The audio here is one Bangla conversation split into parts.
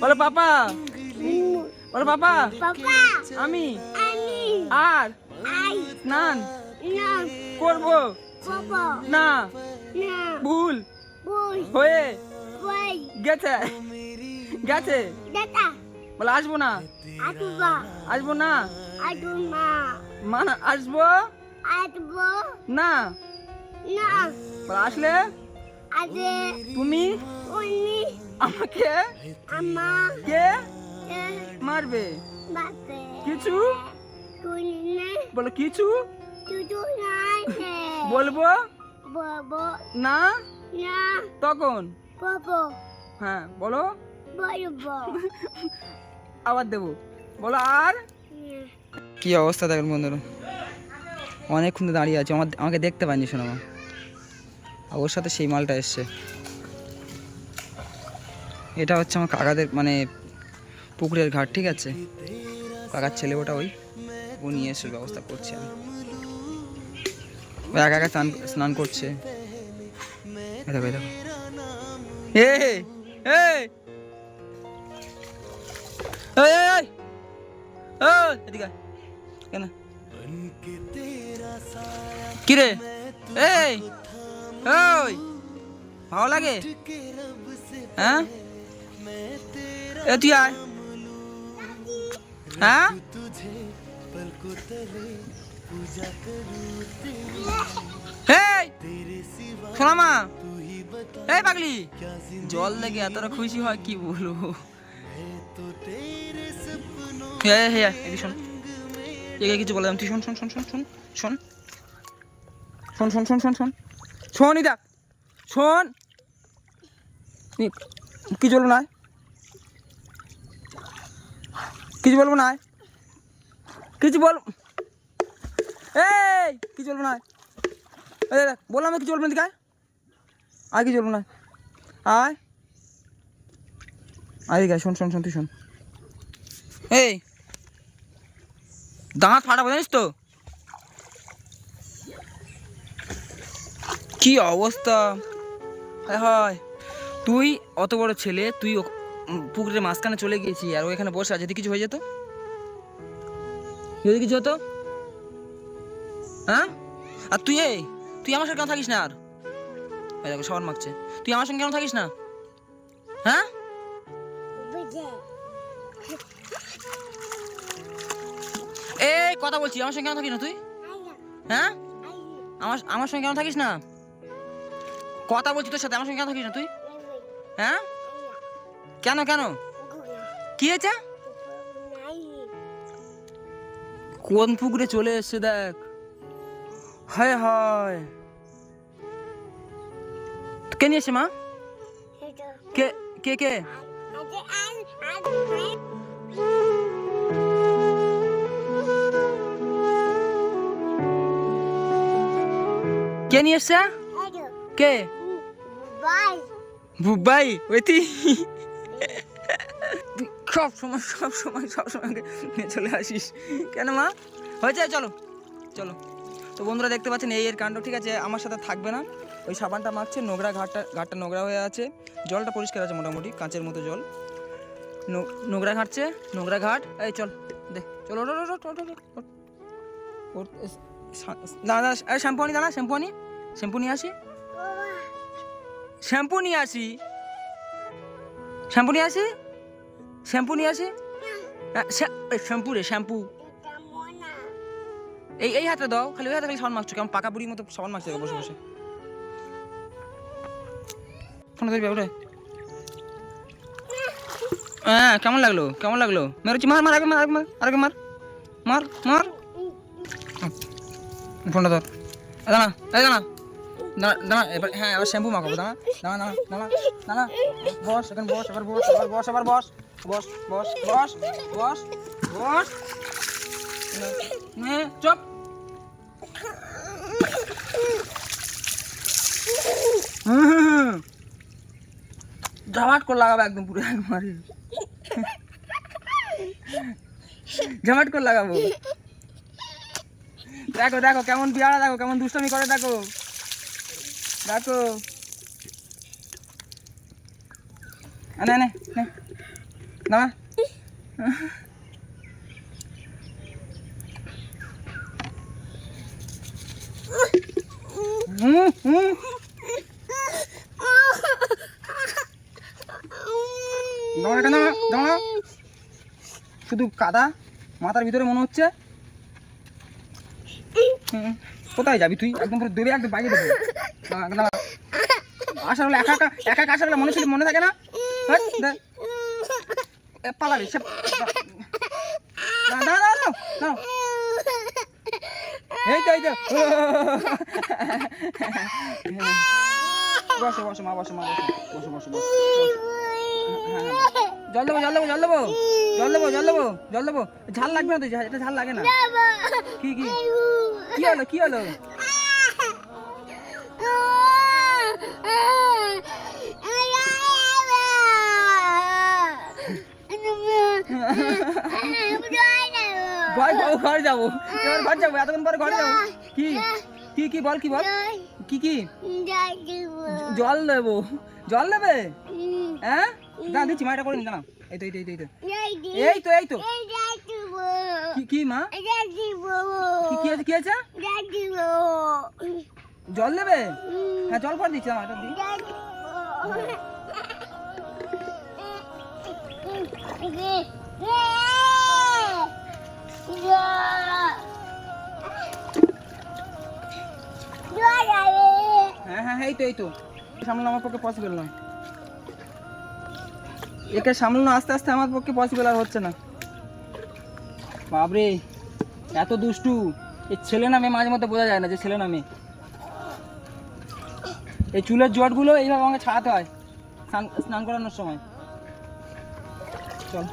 বলো পাপা। বলো পাপা। আমি। আর। স্নান করব। না। ভুল। হয়ে গেছে। গেছে। বলে আসব না। আসব না। মানে আসব? না। আসলে? তুমি? আমাকে? আমা কে? মারবে? কিছু? বলো কিছু? বলব? না? তখন? হ্যাঁ বলো। বলব। আবার দেবো। বলো আর? কি অবস্থা দেখেন বন্ধুরা? অনেকক্ষণ দাঁড়িয়ে আছে আমার আমাকে দেখতে পাইনি শোনো আর ওর সাথে সেই মালটা এসছে। এটা হচ্ছে আমার কাকাদের মানে পুকুরের ঘাট, ঠিক আছে? কাকার ছেলে ওটা ওই, ও নিয়ে এসে ব্যবস্থা করছে আমি। ও একা স্নান স্নান করছে। দেখো দেখো। এ এই ওই ভালো লাগে? হ্যাঁ? এ, তুই আয়। হ্যাঁ? পাগলি। জল দেখে এতটা খুশি হয়, কি বলব? শোন। একে কিছু বললাম তুই শোন শোন শোন শোন শোন শোন। শোন শোন শোন শোন শোন। শোন ইদা শোন। কিছু বলব না কিছু বলব না কিছু বল এই, কিছু বলব না বললাম কিছু বলব না আর কিছু বলব না আয়। আয়। দিকে শোন শোন শোন, তুই শোন। এই, দাঁত ফাটাবো, জানিস তো? কি অবস্থা? হায়, তুই অত বড় ছেলে, তুই পুকুরের মাঝখানে চলে গিয়েছি আর ও এখানে বসে আছে। যদি কিছু হয়ে যেত? যদি কিছু হতো? হ্যাঁ? আর তুই এই, তুই আমার সঙ্গে কেন থাকিস না আর? দেখো সবার মাগছে তুই আমার সঙ্গে কেন থাকিস না? হ্যাঁ? এই, কথা বলছি, আমার সঙ্গে কেন থাকিস না তুই? হ্যাঁ? আমার আমার সঙ্গে কেন থাকিস না? কথা বলছি তোর সাথে, আমার সঙ্গে কেন থাকিস না তুই? হ্যাঁ? কেন কেন? কি হয়েছে? কোন পুকুরে চলে এসছে দেখ। হায় হায়। কে নিয়ে মা? কে কে কে? কে নিয়ে এসছে? কে? বাই বুবাই ওই সব সময় সব সময় সব সময় নিয়ে চলে আসিস। কেন মা? হয়েছে চলো চলো। তো বন্ধুরা দেখতে পাচ্ছেন এই এর কাণ্ড ঠিক আছে? আমার সাথে থাকবে না। ওই সাবানটা মাখছে নোংরা ঘাটটা ঘাটটা নোংরা হয়ে আছে। জলটা পরিষ্কার আছে মোটামুটি কাঁচের মতো জল। নোংরা ঘাটছে নোংরা ঘাট। এই চল দে চলো দাঁড়া এই শ্যাম্পু আনি দাঁড়া শ্যাম্পু আনি। শ্যাম্পু নিয়ে আসি। শ্যাম্পু নিয়ে আসি। শ্যাম্পু নিয়ে আসি? শ্যাম্পু নিয়ে আসি? শ্যাম্পু রে, শ্যাম্পু। এই এই হাতে দাও, খালি ওই হাতে খালি সাবান মাখছো, কেমন পাকা বুড়ির মতো সাবান দেখো বসে বসে। ফোন ধরবি ওরে হ্যাঁ কেমন লাগল কেমন লাগল? মেরেছি মার মার, আগে মার আগে মার আগে মার। মার মার। ফোনটা ধর। দাঁড়া দাঁড়া। দাঁড়া দাঁড়া, এবার হ্যাঁ এবার শ্যাম্পু মাখাবো, দাঁড়া দাঁড়া দাঁড়া দাঁড়া দাঁড়া। বস, এখন বস, এবার বস এবার বস এবার বস। বস বস বস বস বস। চুপ। ঝামাট করে লাগাবো একদম পুরো একবারে। ঝামাট করে লাগাবো। দেখো দেখো, কেমন বিয়ারা দেখো, কেমন দুষ্টমি করে, দেখো। দেখো। নে। না? হুম হুম দাঁড়া কেন দাঁড়া শুধু কাদা মাথার ভিতরে মনে হচ্ছে। কোথায় যাবি তুই? একদম পুরো দেবে একদম বাইরে দেবে। আসার হলে একা একা একা আসার হলে মনে মনে থাকে না। এ, পালাবি সে দাঁড়া দাঁড়া দাঁড়া দাঁড়া, দাঁড়া। এই তো এই তো। বসো বসো মা বসো মা বসো। বসো বসো। জল দেবো জল দেবো জল দেবো। জল দেবো জল দেবো জল দেবো। ঝাল লাগবে না তো এটা ঝাল লাগে না। কি কি? কি হলো কি হলো? ঘর যাব ঘর যাব। এবার ঘর যাব এতক্ষণ পরে ঘর যাব। কি? কি কি বল কি বল? কি কি? জল দেবো। জল দেবে? হ্যাঁ? না দিচ্ছি মাটা করে নি দাঁড়া। এই তো এই তো এই তো এই তো। এই তো কি কি মা? কি কি আছে কি আছে জল দেবে? হ্যাঁ জল করে দিচ্ছি দাঁড়া এটা দি। এই তো সামলানো আমার পক্ষে পসিবল নয়। একে সামলানো আস্তে আস্তে আমার পক্ষে পসিবল আর হচ্ছে না। বাবরে এত দুষ্টু। এই ছেলে না মেয়ে মাঝে মধ্যে বোঝা যায় না যে ছেলে না মেয়ে। এই চুলের জটগুলো এইভাবে আমাকে ছাড়াতে হয় স্নান স্নান করানোর সময়। চল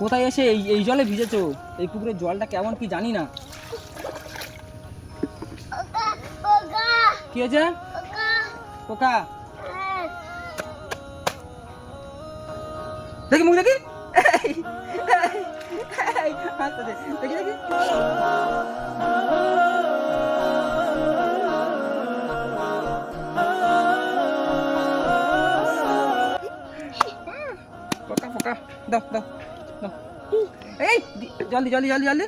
কোথায় এসে এই এই জলে ভিজেছো? এই পুকুরের জলটা কেমন কি জানি না। কি হয়েছে? পোকা? দেখি মুখ দেখি। দেখি দেখি। পোকা পোকা। দাও দাও দাও। এই জলদি জলদি জলদি জলদি।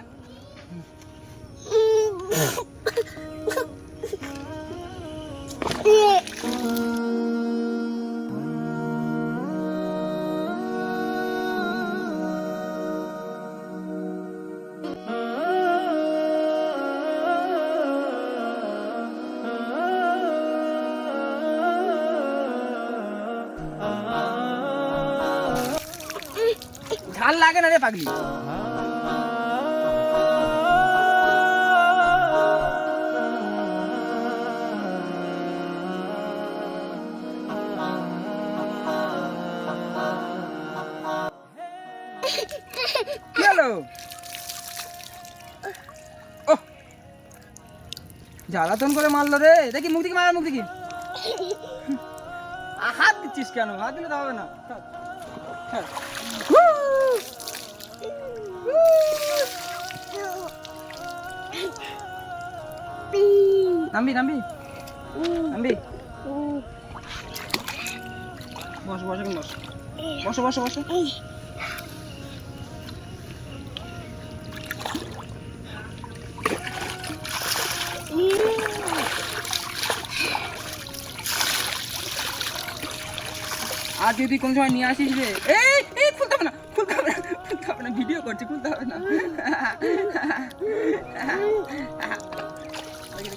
ঝাল লাগে না রে পাগলি? জ্বালাতন করে মারলো রে। দেখি, মুখ দেখি মার মুখ দেখি। হাত দিচ্ছিস কেন? হাত দিলে তো হবে না। নামবি নামবি? নামবি? বস বস বস। বসো বসো বসো। আর যদি কোন সময় নিয়ে আসিস রে এই এই খুলতে হবে না খুলতে হবে না খুলতে হবে না ভিডিও করছি খুলতে হবে না। দেখি,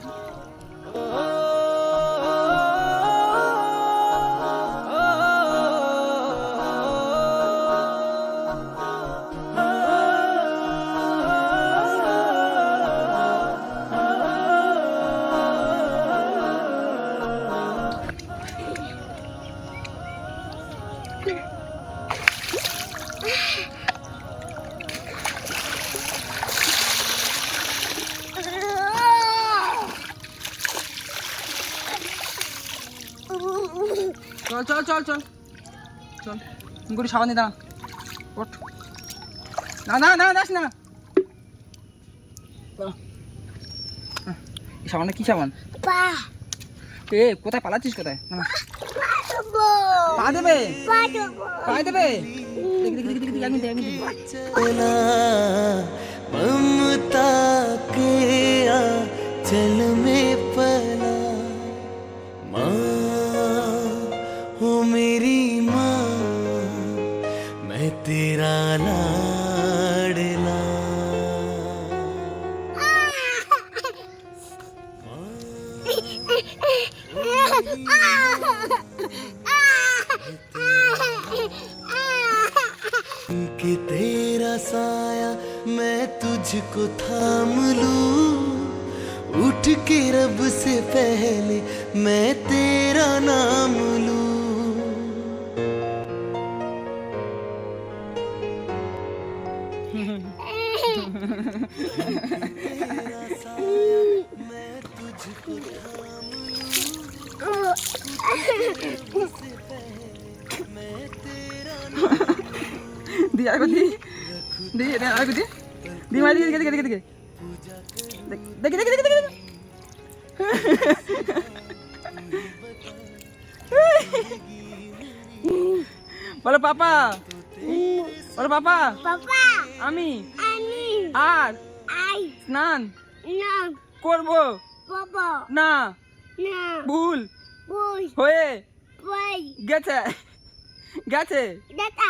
চল চল চল চল। চল গুড়ি সাবান দিয়ে দাঁড়া। ওঠ। না না না না। হ্যাঁ, সাবানটা কি সাবান? এ কোথায় পালাচ্ছিস কোথায়। পা দেবে? পা দেবে? দেখি দেখি দেখি कि तेरा साया मैं तुझको थाम लूँ। उठ के रब से पहले मैं तेरा नाम लूँ। तेरा দি আর দি দি এটা আর দি দি মারি দিকে দিকে দিকে দিকে দেখি দেখি দেখি দেখি বলো পাপা। বলো পাপা। Papa, আমি। Ani, R. I, স্নান। no, করব। Papa, না। no, ভুল। boy, হয়ে গেছে। গেছে। data,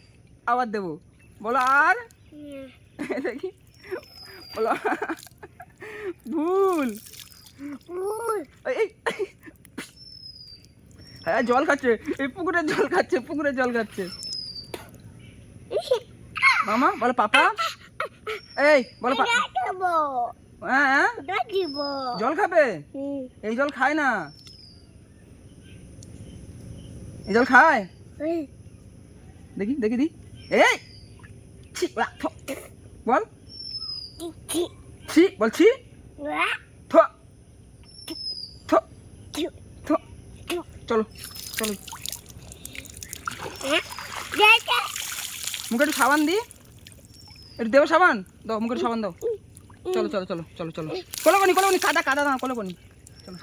আবার দেবো। বলো আর? দেখি। বলো ভুল। হ্যাঁ জল খাচ্ছে। এই পুকুরের জল খাচ্ছে পুকুরের জল খাচ্ছে। মামা বলো পাপা। এই বলো হ্যাঁ হ্যাঁ। জল খাবে? এই জল খায় না। এই জল খায়? দেখি দেখি দি। এই ছি, বল। ছি বলছি। থ থ থ চলো চলো। মুখে একটু সাবান দি। একটু দেবো সাবান? দাও মুখে একটু সাবান দাও। চলো চলো চলো চলো চলো। কোলো কোনি কোলো কোনি কাদা কাদা দাও কোলো কোনি চলো।